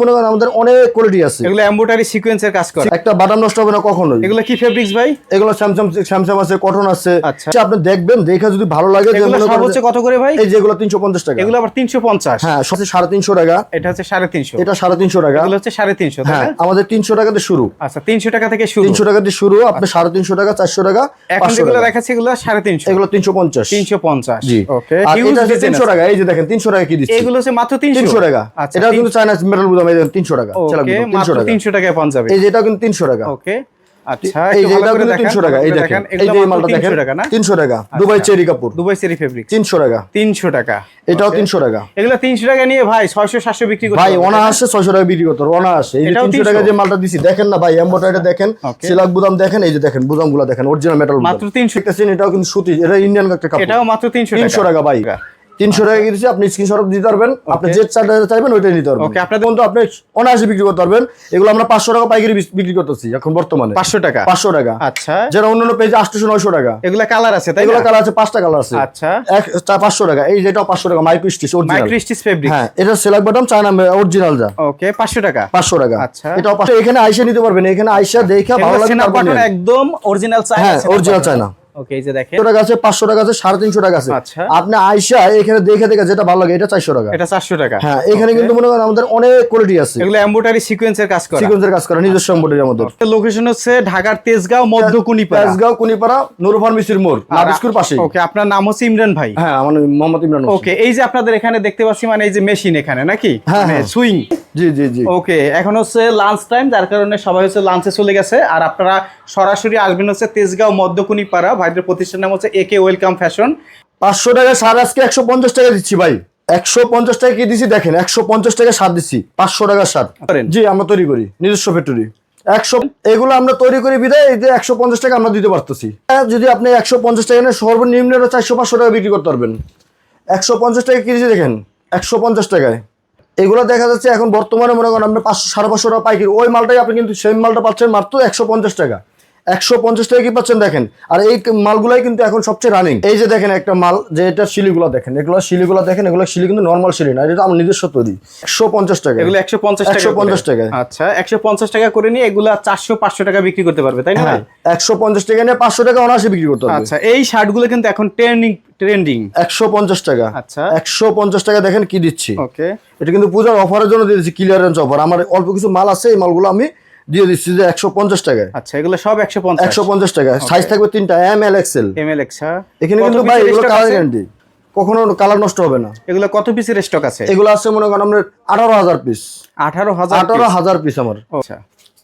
মনে করেন আমাদের অনেক কোয়ালিটি আছে। এগুলো এমব্রয়ডারি সিকোয়েন্সের কাজ করে। একটা বাদাম নষ্ট হবে না কখনোই। এগুলো কি ফেব্রিক্স ভাই? এগুলো স্যামসাং স্যামসাং আছে কটন আছে। আচ্ছা। আপনি দেখবেন দেখে যদি ভালো লাগে এগুলো সর্বোচ্চ কত করে ভাই? এই যেগুলো তিনশো পঞ্চাশ টাকা। এগুলো আবার তিনশো পঞ্চাশ। হ্যাঁ সবচেয়ে সাড়ে তিনশো টাকা। এটা হচ্ছে সাড়ে তিনশো। এটা সাড়ে তিনশো টাকা। এগুলো হচ্ছে সাড়ে তিনশো তাই হ্যাঁ না? আমাদের তিনশো টাকাতে শুরু। আচ্ছা তিনশো টাকা থেকে শুরু। তিনশো টাকা দিয়ে শুরু আপনি সাড়ে তিনশো টাকা চারশো টাকা এখন যেগুলো টাকা। দেখাচ্ছে এগুলো সাড়ে তিনশো। এগুলো তিনশো পঞ্চাশ। তিনশো পঞ্চাশ। জি। ওকে আর এটা হচ্ছে তিনশো টাকা এই যে দেখেন তিনশো টাকা কি দিচ্ছি? এগুলো হচ্ছে মাত্র তিনশো। তিনশো টাকা। আচ্ছা এটা কিন্তু চায়না মেটাল এই দেখেন তিনশো টাকা ছেলা তিনশো টাকা। টাকায় পাওয়া যাবে। এই যে এটা কিন্তু তিনশো টাকা। ওকে আচ্ছা এই যে এটা কিন্তু দেখান, তিনশো টাকা এই দেখেন এই যে মালটা দেখেন 300 টাকা না? তিনশো টাকা দুবাই চেরি কাপড়। দুবাই সেরি ফেব্রিক তিনশো টাকা। তিনশো টাকা এটাও Okay. তিনশো টাকা। এগুলো তিনশো টাকা নিয়ে ভাই বিক্রি করতে ভাই অনায়াসে টাকা বিক্রি করতে পারব অনায়াসে। এই যে এটাও তিনশো টাকা যে মালটা দিছি দেখেন না ভাই এম্বোটারিটা দেখেন. সিলাক বুদাম দেখেন এই যে দেখেন বুদামগুলা দেখেন অরিজিনাল মেটাল মাত্র 300 দেখতেছেন এটাও কিন্তু সুতি এটা ইন্ডিয়ান একটা কাপড়। এটাও মাত্র তিনশো তিনশো টাকা। ভাই। তিনশো টাকা দিচ্ছি আপনি স্ক্রিনশট দিতে পারবেন। আপনি যে চারটা চাইবেন ওইটাই নিতে পারবেন। আপনাদের- কিন্তু আপনি অনায়াসে বিক্রি করতে পারবেন। এগুলো আমরা পাঁচশো টাকা পাইকারি বিক্রি করতেছি এখন বর্তমানে। পাঁচশো টাকা? পাঁচশো টাকা। আচ্ছা। যেটা অন্যান্য পেজে আটশো নয়শো টাকা। এগুলা কালার আছে তাই এগুলো কালার আছে পাঁচটা কালার আছে। আচ্ছা। এক পাঁচশো টাকা। এই যেটাও পাঁচশো টাকা মাইক্রো স্টিচ অরিজিনাল মাইক্রিস্টিস ফেব্রিক হ্যাঁ এটা সেলাক বাটাম চায়না অরিজিনাল যা। ওকে পাঁচশো টাকা। পাঁচশো টাকা। আচ্ছা। পাঁচশো এখানে আইসা নিতে পারবেন। এখানে আইসা দেখা ভালো লাগে। একদম অরিজিনাল হ্যাঁ অরিজিনাল চায়না। ওকে এই যে দেখেন। তিনশো টাকা আছে পাঁচশো টাকা আছে সাড়ে তিনশো টাকা আছে। আচ্ছা। আপনি আইসা এখানে দেখে দেখে যেটা ভালো লাগে এটা চারশো টাকা। এটা চারশো টাকা। হ্যাঁ এখানে কিন্তু মনে করেন আমাদের অনেক কোয়ালিটি আছে। এগুলো এমব্রয়ডারি সিকোয়েন্সের কাজ করা। সিকোয়েন্সের কাজ করা নিজস্ব এম্বয়ডারি আমাদের লোকেশন হচ্ছে ঢাকার তেজগাঁও মধ্যকুনিপাড়া তেজগাঁও কুনিপাড়া নুর ফার্মেসির মোড় নাবিস্কুর পাশে ওকে আপনার নাম হচ্ছে ইমরান ভাই। হ্যাঁ আমার মোহাম্মদ ইমরান ওকে এই যে আপনাদের এখানে দেখতে পাচ্ছি মানে এই যে মেশিন এখানে নাকি? হ্যাঁ, হ্যাঁ। সুইং জি জি জি। ওকে এখন হচ্ছে লাঞ্চ টাইম যার কারণে সবাই হচ্ছে লাঞ্চে চলে গেছে। আর আপনারা সরাসরি আসবেন হচ্ছে তেজগাঁও মধ্যকুনিপাড়া ভাইদের প্রতিষ্ঠান নাম হচ্ছে একে ওয়েলকাম ফ্যাশন পাঁচশো টাকা সার আজকে একশো পঞ্চাশ টাকা দিচ্ছি ভাই। একশো পঞ্চাশ টাকা কি দিচ্ছি দেখেন একশো পঞ্চাশ টাকা সার দিচ্ছি পাঁচশো টাকার সার। করেন। জি আমরা তৈরি করি নিজস্ব ফ্যাক্টরি একশো এগুলো আমরা তৈরি করি বিদায় এই যে একশো পঞ্চাশ টাকা আমরা দিতে পারতেছি। হ্যাঁ, যদি আপনি একশো পঞ্চাশ টাকা সর্বনিম্ন চারশো পাঁচশো টাকা বিক্রি করতে পারবেন। একশো পঞ্চাশ টাকা কি দিচ্ছি দেখেন একশো পঞ্চাশ টাকায়। এগুলো দেখা যাচ্ছে এখন বর্তমানে মনে করেন আপনি পাঁচশো সাড়ে পাঁচশো টাকা পাইকারি। ওই মালটাই আপনি কিন্তু সেম মালটা পাচ্ছেন মাত্র একশো পঞ্চাশ টাকা। একশো পঞ্চাশ টাকা কি পাচ্ছেন দেখেন? আর এই মালগুলাই কিন্তু এখন সবচেয়ে রানিং এই যে দেখেন একটা মাল যে এটা শিলিগুলো দেখেন এগুলো শিলিগুলো দেখেন এগুলো শিলি কিন্তু নর্মাল শিলি না এটা আমার নিজস্ব তৈরি। একশো পঞ্চাশ টাকা। এগুলো একশো পঞ্চাশ একশো পঞ্চাশ টাকা আচ্ছা একশো পঞ্চাশ টাকা করে নিয়ে এগুলা চারশো পাঁচশো টাকা বিক্রি করতে পারবে তাই না হ্যাঁ একশো পঞ্চাশ টাকা নিয়ে পাঁচশো টাকা অনায়াসে বিক্রি করতে হবে। আচ্ছা এই শার্টগুলো কিন্তু এখন ট্রেন্ডিং ট্রেন্ডিং একশো পঞ্চাশ টাকা। আচ্ছা। একশো পঞ্চাশ টাকা দেখেন কি দিচ্ছি। ওকে এটা কিন্তু পূজার অফারের জন্য দিয়ে দিচ্ছি ক্লিয়ারেন্স অফার আমার অল্প কিছু মাল আছে এই মালগুলো আমি দিয়ে দিচ্ছি যে একশো পঞ্চাশ টাকায়। আচ্ছা এগুলো সব একশো পঞ্চাশ। একশো পঞ্চাশ টাকা। সাইজ থাকবে তিনটা M L XL M L XL এখানে কিন্তু ভাই এগুলো কালার গ্যারান্টি কখনো কালার নষ্ট হবে না। এগুলো কত পিসের স্টক আছে? এগুলো আছে মনে করেন আপনার আঠারো হাজার পিস আঠারো হাজার আঠারো হাজার পিস আমার। আচ্ছা।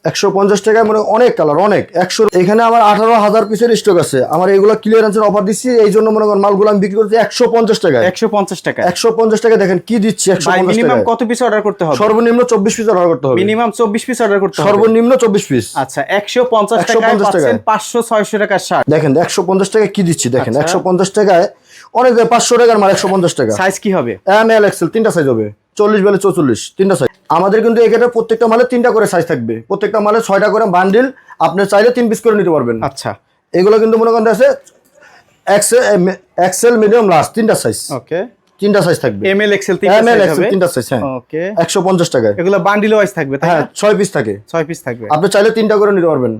একশো পঞ্চাশ টাকায় মানে অনেক কালার অনেক একশো এখানে আমার আঠারো হাজার পিসের স্টক আছে আমার এগুলো ক্লিয়ারেন্সের অফার দিচ্ছি এই জন্য মনে করেন মালগুলো আমি বিক্রি করছি একশো পঞ্চাশ টাকায় একশো পঞ্চাশ টাকা একশো পঞ্চাশ টাকা দেখেন কি দিচ্ছি একশো মিনিমাম কত পিস অর্ডার করতে হবে সর্বনিম্ন চব্বিশ পিস অর্ডার করতে হবে মিনিমাম চব্বিশ পিস অর্ডার করতে হবে সর্বনিম্ন চব্বিশ পিস আচ্ছা একশো পঞ্চাশ 150 টাকায় টাকায়। পাঁচশো ছয়শো টাকার শার্ট দেখেন একশো পঞ্চাশ টাকা কি দিচ্ছি দেখেন আচ্ছা। একশো পঞ্চাশ টাকায় অনেক পাঁচশো টাকার মাল একশো পঞ্চাশ টাকা সাইজ কি হবে এম এল এক্সেল তিনটা সাইজ হবে চল্লিশ বেলে চৌচল্লিশ তিনটা সাইজ আমাদের কিন্তু এখানে প্রত্যেকটা মালে তিনটা করে সাইজ থাকবে। প্রত্যেকটা মালে ছয়টা করে বান্ডিল আপনি চাইলে তিন পিস করে নিতে পারবেন। আচ্ছা। এগুলো কিন্তু মনে করেন আছে এক্সেল মিডিয়াম লার্জ তিনটা সাইজ ওকে তিনটা সাইজ থাকবে। M L XL M L XL তিনটা সাইজ হ্যাঁ। ওকে এগুলো বান্ডিল ওয়াইজ থাকবে হ্যাঁ? ছয় পিস থাকে। ছয় পিস থাকবে। আপনি চাইলে তিনটা করে নিতে পারবেন।